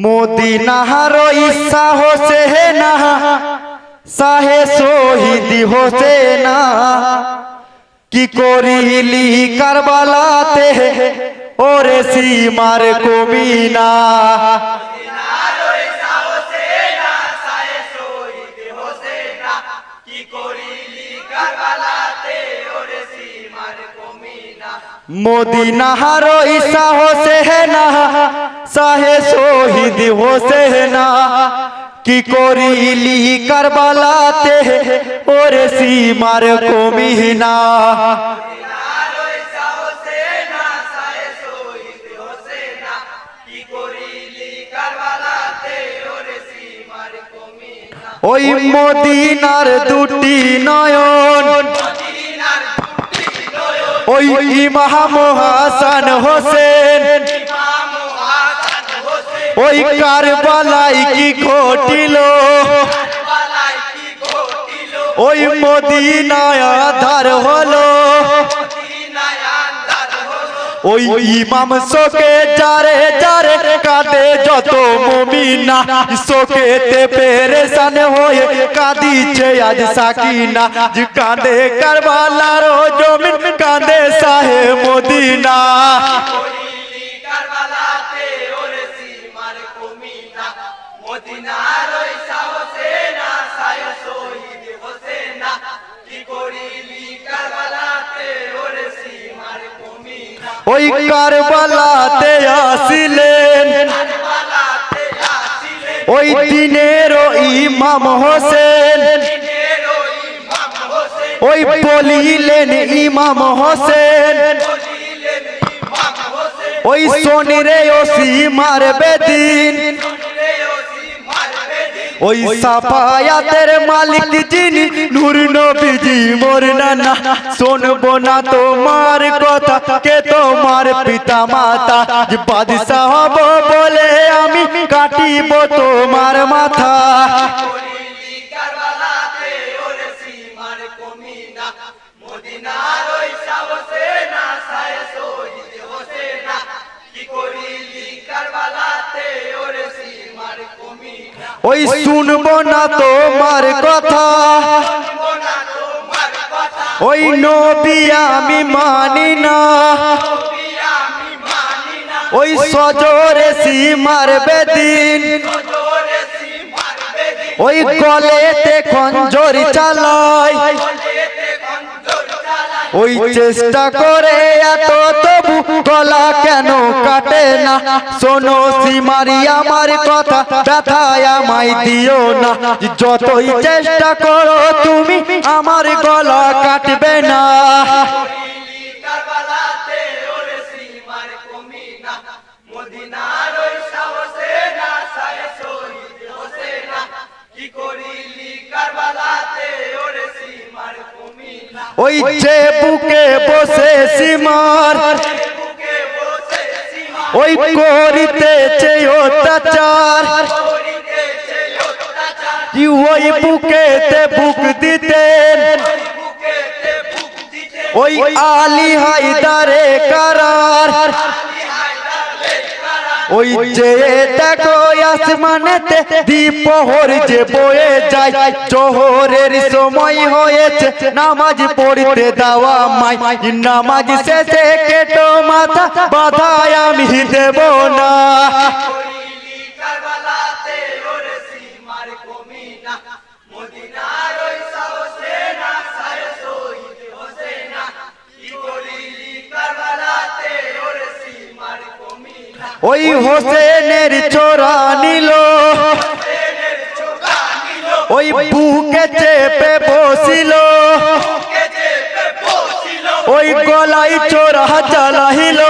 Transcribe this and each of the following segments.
মদিনাহার ইচ্ছা হোসে না সাহে শহীদ হোসে না। কি করিলি কারবালাতে, ওরে সীমার কমিনা। মদিনাহার ঈশা হোসে না সাহে শহীদ হোসে না কি করিলি কারবালাতে? ওরে সীমার কমিনা। ওই মদিনার দুটি নয়ন। ওই ইমাম হাসান হোসেন। ওই কারবালাই কি ঘটিল? ওই মদিনায় আধার হলো। ওই ইমাম শোকে যারে যারে কাঁদে যত মুমিনা। শোকেতে পেরেশান হয়ে কাঁদিছে আজ সাকিনা। কাঁদে কারবালার জমিন, কাঁদে সাহে মদিনা। মদিনার ওই সাহসে না সায় শহীদ হোসেনা কি করিলি কারবালাতে ওরে সীমার কমিনা ওই কারবালাতে আসিলেন। ওই দিনের ইমাম হোসেন। ওই ইমাম হোসেন। ওই বলিলেন ইমাম হোসেন। ওই শনিরে ও সীমার বেদিন ওই সাফায়াতের মালিক যিনি নূর নবীজি মোর নানা শুনব না তোমার কথা কে তোমার পিতা মাতা? যে বাদশাহ হব বলে আমি কাটিব তোমার মাথা। করিলি ওই শুনব না তোমার কথা। ওই নবী আমি মানি না। ওই সজরে সীমার বেদিন। ওই গলেতে খঞ্জর চালায়। ওই চেষ্টা করে এত না শোনো সীমারি, আমার কথা ব্যথায় আমায় দিও না। যতই চেষ্টা করো তুমি, আমার গলা কাটবে না। ওই যে বুকে বসে সীমার ওই করিতে করিতেছে অত্যাচার কি ওই বুকেতে বুক দিতেন? ওই আলী হায়দারে কারার। ওই যে দেখো আসমানেতে দ্বীপহর যে বয়ে যায় চোহরের সময় হয়েছে নামাজ পড়তে দেওয়া মাই। নামাজ শেষে কেটো মাথা বাধায় আমি দেব না। ওই হোসেনের চোরা নিল। ওই বুকে চেপে বসিল। ওই গলায় চোরা চালাইল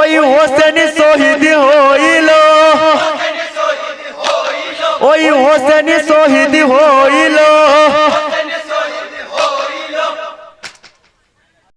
ওই হোসেন শহীদ হইল হোসেন শহীদ হইল। ওই হোসেন শহীদ হইল।